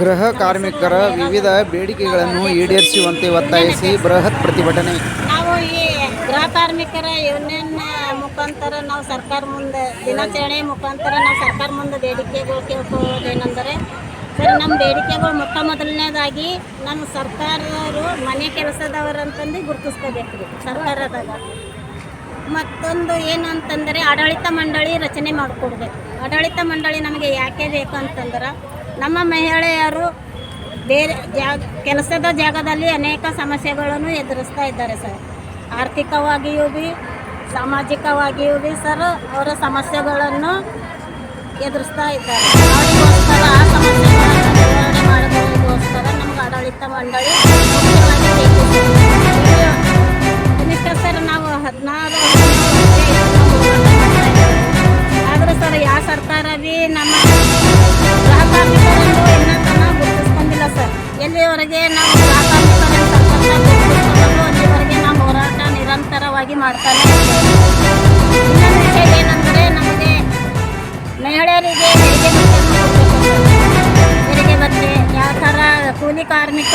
ಗೃಹ ಕಾರ್ಮಿಕರ ವಿವಿಧ ಬೇಡಿಕೆಗಳನ್ನು ಈಡೇರಿಸುವಂತೆ ಒತ್ತಾಯಿಸಿ ಬೃಹತ್ ಪ್ರತಿಭಟನೆ. ನಾವು ಈ ಗೃಹ ಕಾರ್ಮಿಕರ ಯೂನಿಯನ್ ಮುಖಾಂತರ ನಾವು ಸರ್ಕಾರ ಮುಂದೆ, ದಿನಾಚರಣೆ ಮುಖಾಂತರ ನಾವು ಸರ್ಕಾರ ಮುಂದೆ ಬೇಡಿಕೆಗಳು ಕೇಳ್ಕೊಳ್ಳೋದೇನೆಂದರೆ ಸರ್, ನಮ್ಮ ಬೇಡಿಕೆಗಳು ಮೊಟ್ಟ ಮೊದಲನೇದಾಗಿ ನಮ್ಮ ಸರ್ಕಾರದವರು ಮನೆ ಕೆಲಸದವರಂತಂದು ಗುರುತಿಸ್ಕೋಬೇಕು ರೀ ಸರ್ಕಾರದಾಗ. ಮತ್ತೊಂದು ಏನಂತಂದರೆ ಆಡಳಿತ ಮಂಡಳಿ ರಚನೆ ಮಾಡಿಕೊಡ್ಬೇಕು. ಆಡಳಿತ ಮಂಡಳಿ ನಮಗೆ ಯಾಕೆ ಬೇಕು ಅಂತಂದ್ರೆ ನಮ್ಮ ಮಹಿಳೆಯರು ಬೇರೆ ಜಾಗ, ಕೆಲಸದ ಜಾಗದಲ್ಲಿ ಅನೇಕ ಸಮಸ್ಯೆಗಳನ್ನು ಎದುರಿಸ್ತಾ ಇದ್ದಾರೆ ಸರ್. ಆರ್ಥಿಕವಾಗಿಯೂ ಬಿ, ಸಾಮಾಜಿಕವಾಗಿಯೂ ಬಿ ಸರ್, ಅವರ ಸಮಸ್ಯೆಗಳನ್ನು ಎದುರಿಸ್ತಾ ಇದ್ದಾರೆ. ಅದಕ್ಕೋಸ್ಕರ ಆ ಸಮಸ್ಯೆಗಳನ್ನು ಮಾಡೋದಕ್ಕೋಸ್ಕರ ನಮ್ಗೆ ಆಡಳಿತ ಮಂಡಳಿ ಮುಖ್ಯವಾಗಿ ಸರ್, ನಾವು ಹದಿನಾರು ಆದರೂ ಸರ್, ಯಾವ ಸರ್ಕಾರ ಭೀ ನಮ್ಮ ಏನಂದರೆ ನಮಗೆ ಮಹಿಳೆಯರಿಗೆ ಯಾವ ಕೂಲಿ ಕಾರ್ಮಿಕ